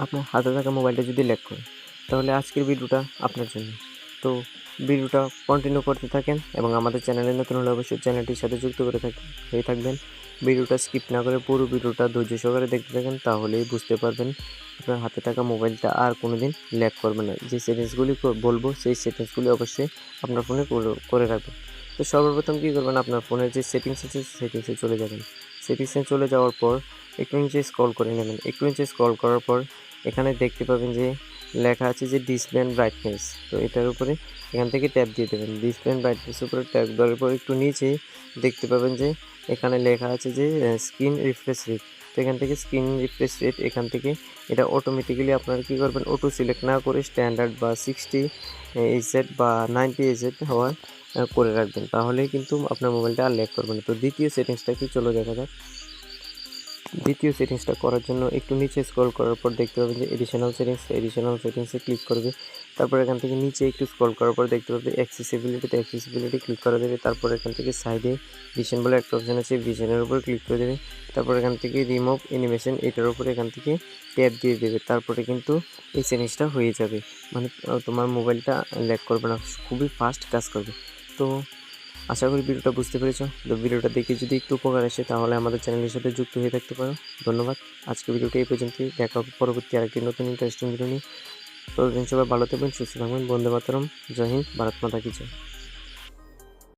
আপনার হাতে থাকা মোবাইলটা যদি ল্যাগ করে তাহলে আজকের ভিডিওটা আপনার জন্য। তো ভিডিওটা কন্টিনিউ করতে থাকেন এবং আমাদের চ্যানেলে নতুন হলে অবশ্যই চ্যানেলটির সাথে যুক্ত করে থাক হয়ে থাকবেন। ভিডিওটা স্কিপ না করে পুরো ভিডিওটা ধৈর্য সহকারে দেখতে থাকেন, তাহলেই বুঝতে পারবেন আপনার হাতে থাকা মোবাইলটা আর কোনো দিন ল্যাক করবে না। যে সেটিংসগুলি বলব, সেই সেটিংসগুলি অবশ্যই আপনার ফোনে করে- রাখবেন। তো সর্বপ্রথম কী করবেন? আপনার ফোনের যে সেটিংস আছে সেটিংসে চলে যাবেন। সেটিংসে চলে যাওয়ার পর, একটু নিচে স্ক্রল করে নেবেন। একটু নিচে স্ক্রল করার পর এখানে দেখতে পাবেন যে লেখা আছে যে ডিসপ্লে ব্রাইটনেস তো এটার উপরে এখান থেকে ট্যাপ দিয়ে দেবেন। ডিসপ্লে অ্যান্ড ব্রাইটনেসের উপরে ট্যাপ দেওয়ার পর একটু নিচে দেখতে পাবেন যে এখানে লেখা আছে যে স্ক্রিন রিফ্রেশ রেট তো এখান থেকে স্ক্রিন রিফ্রেশ রেট এখান থেকে এটা অটোমেটিক্যালি আপনারা কী করবেন অটো সিলেক্ট না করে স্ট্যান্ডার্ড বা সিক্সটি এজেড বা নাইনটি এজেড হওয়ার করে রাখবেন। তাহলেই কিন্তু আপনার মোবাইলটা আর ল্যাগ করবে না। তো দ্বিতীয় সেটিংসটা কি? চলো দেখা যাক। দ্বিতীয় সেটিংসটা করার জন্য একটু নিচে স্ক্রল করার পর দেখতে পাবেন যে এডিশনাল সেটিংস এডিশনাল সেটিংসে ক্লিক করবে। তারপর এখান থেকে নিচে একটু স্ক্রল করার পর দেখতে পাবে অ্যাক্সেসিবিলিটিতে অ্যাক্সেসিবিলিটি ক্লিক করা দেবে তারপর এখান থেকে সাইডে ভিশন বলে একটা অপশন আছে ভিশনের উপর ক্লিক করে দেবে। তারপর এখান থেকে রিমুভ অ্যানিমেশন এটার উপরে এখান থেকে ট্যাপ দিয়ে দেবে। তারপরে কিন্তু এই সেটিংসটা হয়ে যাবে। মানে তোমার মোবাইলটা ল্যাগ করবে না, খুবই ফাস্ট কাজ করবে। তো আশা করি ভিডিওটা বুঝতে পেরেছ। তো ভিডিওটা দেখে যদি একটু উপকার আসে, তাহলে আমাদের চ্যানেলের সাথে যুক্ত হয়ে থাকতে পারো। ধন্যবাদ। আজকে ভিডিওটা এই পর্যন্তই। দেখা হবে পরবর্তী আরেকটি নতুন ইন্টারেস্টিং ভিডিও নিয়ে। ততদিন সবাই ভালো থাকবেন, সুস্থ থাকবেন। বন্ধু মাতরম। জয় হিন্দ। ভারত মাতা কিছু